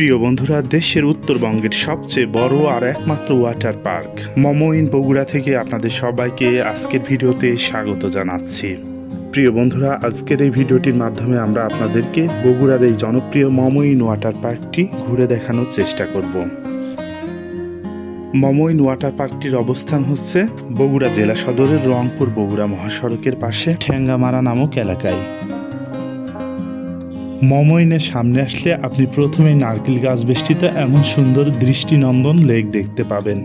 প্রিয় বন্ধুরা, দেশের উত্তরবঙ্গের সবচেয়ে বড় আর একমাত্র ওয়াটার পার্ক মমইন বগুড়া থেকে আপনাদের সবাইকে আজকের ভিডিওতে স্বাগত জানাচ্ছি। প্রিয় বন্ধুরা, আজকের এই ভিডিওটির মাধ্যমে আমরা আপনাদেরকে বগুড়ার এই জনপ্রিয় মমইন ওয়াটার পার্কটি ঘুরে দেখানোর চেষ্টা করব। মমইন ওয়াটার পার্কটির অবস্থান হচ্ছে বগুড়া জেলা সদরের রংপুর বগুড়া মহাসড়কের পাশে ঠেঙ্গামারা নামক এলাকায়। মমইনের সামনে আসলে আপনি প্রথমে নারকেল গাছ বেষ্টিত এমন সুন্দর দৃষ্টিনন্দন লেক দেখতে পাবেন।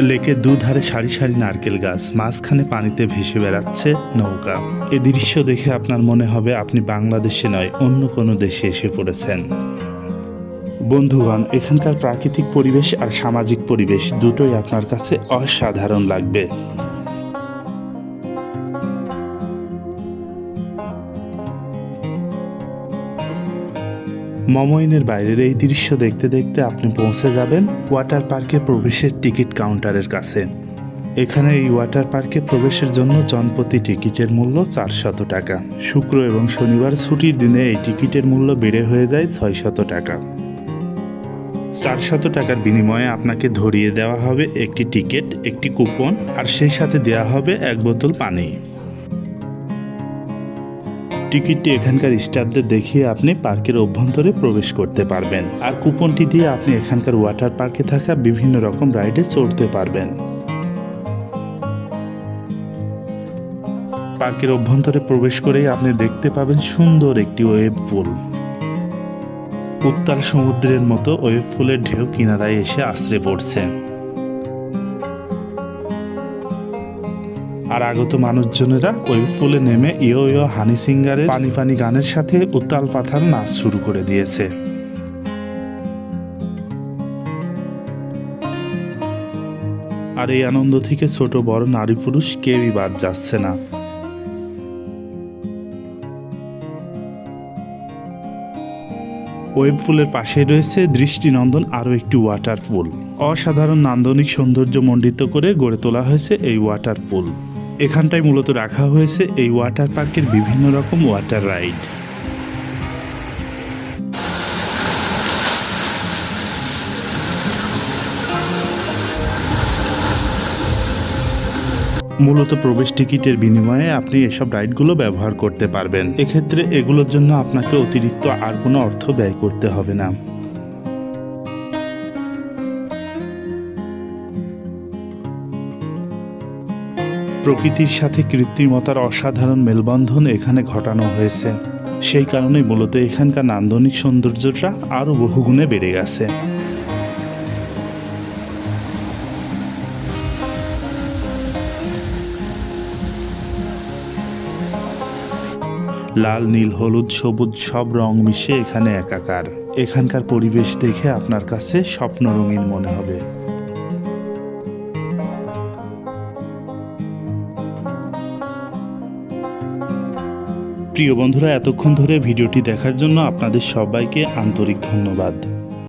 লেকের দুধারে সারি সারি নারকেল গাছ, মাঝখানে পানিতে ভেসে বেড়াচ্ছে নৌকা। এ দৃশ্য দেখে আপনার মনে হবে আপনি বাংলাদেশে নয়, অন্য কোনো দেশে এসে পড়েছেন। বন্ধুগণ, এখানকার প্রাকৃতিক পরিবেশ আর সামাজিক পরিবেশ দুটোই আপনার কাছে অসাধারণ লাগবে। মমইনের বাইরের এই দৃশ্য দেখতে দেখতে আপনি পৌঁছে যাবেন ওয়াটার পার্কে প্রবেশের টিকিট কাউন্টারের কাছে। এখানে এই ওয়াটার পার্কে প্রবেশের জন্য জনপ্রতি টিকিটের মূল্য চারশত টাকা। শুক্র এবং শনিবার ছুটির দিনে এই টিকিটের মূল্য বেড়ে হয়ে যায় ছয়শত টাকা। চারশত টাকার বিনিময়ে আপনাকে ধরিয়ে দেওয়া হবে একটি টিকিট, একটি কুপন, আর সেই সাথে দেওয়া হবে এক বোতল পানি। টিকিটটি এখানকার স্টাফদের দেখিয়ে আপনি পার্কের অভ্যন্তরে প্রবেশ করতে পারবেন। আর কুপনটি দিয়ে আপনি এখানকার ওয়াটার পার্কে থাকা বিভিন্ন রকম রাইডে চড়তে পারবেন। পার্কের অভ্যন্তরে প্রবেশ করেই আপনি দেখতে পাবেন সুন্দর একটি ওয়েব পুল। উত্তাল সমুদ্রের মতো ওয়েব ফুলের ঢেউ কিনারায় এসে আশ্রে পড়ছে। আর আগত মানুষজনেরা ওই ফুলে নেমে ইয়ো ইয়ো হানি সিঙ্গারের পানি পানি গানের সাথে উত্তাল পাথার নাচ শুরু করে দিয়েছে। আর এই আনন্দ থেকে ছোট বড় নারী পুরুষ কেউই বাদ যাচ্ছে না। ওয়েব ফুলের পাশে রয়েছে দৃষ্টিনন্দন আরও একটি ওয়াটার পুল অসাধারণ নান্দনিক সৌন্দর্য মণ্ডিত করে গড়ে তোলা হয়েছে এই ওয়াটার পুল এখানটায় মূলত রাখা হয়েছে এই ওয়াটার পার্কের বিভিন্ন রকম ওয়াটার রাইড মূলত প্রবেশ টিকিটের বিনিময়ে আপনি এসব রাইডগুলো ব্যবহার করতে পারবেন। এক্ষেত্রে এগুলোর জন্য আপনাকে অতিরিক্ত আর কোনো অর্থ ব্যয় করতে হবে না। প্রকৃতির সাথে কৃত্রিমতার অসাধারণ মেলবন্ধন এখানে ঘটানো হয়েছে। সেই কারণে মূলত এখানকার নান্দনিক সৌন্দর্যটা আরও বহুগুণে বেড়ে গেছে। লাল, নীল, হলুদ, সবুজ সব রং মিশে এখানে একাকার। এখানকার পরিবেশ দেখে আপনার কাছে স্বপ্ন রঙিন মনে হবে। প্রিয় বন্ধুরা এতক্ষণ ধরে ভিডিওটি দেখার জন্য আপনাদের সবাইকে আন্তরিক ধন্যবাদ।